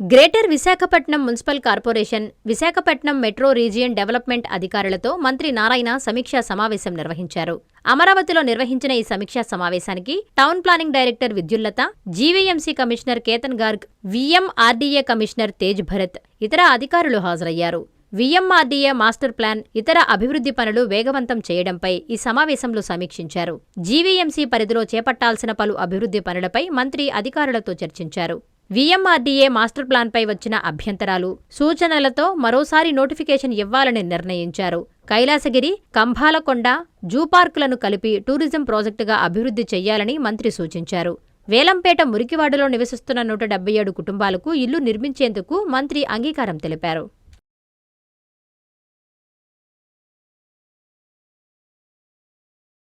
Greater Visakhapatnam municipal corporation Visakhapatnam metro region development అధికారులతో మంత్రి నారాయణ సమీక్షా సమావేశం నిర్వహించారు. అమరావతిలో నిర్వహించిన ఈ సమీక్షా సమావేశానికి town planning director Vidyullatha GVMC commissioner Ketan Garg VMRDA commissioner Tej Bharat ఇతర అధికారులు హాజరయ్యారు. విఎంఆర్డీఏ మాస్టర్ ప్లాన్ ఇతర అభివృద్ధి పనులు వేగవంతం చేయడంపై ఈ సమావేశంలో సమీక్షించారు. జీవీఎంసీ పరిధిలో చేపట్టాల్సిన పలు అభివృద్ధి పనులపై మంత్రి అధికారులతో చర్చించారు. వీఎంఆర్డీఏ మాస్టర్ ప్లాన్పై వచ్చిన అభ్యంతరాలు సూచనలతో మరోసారి నోటిఫికేషన్ ఇవ్వాలని నిర్ణయించారు. కైలాసగిరి కంభాలకొండ జూపార్కులను కలిపి టూరిజం ప్రాజెక్టుగా అభివృద్ధి చెయ్యాలని మంత్రి సూచించారు. వేలంపేట మురికివాడలో నివసిస్తున్న నూట డెబ్బై ఏడు కుటుంబాలకు ఇల్లు నిర్మించేందుకు మంత్రి అంగీకారం తెలిపారు.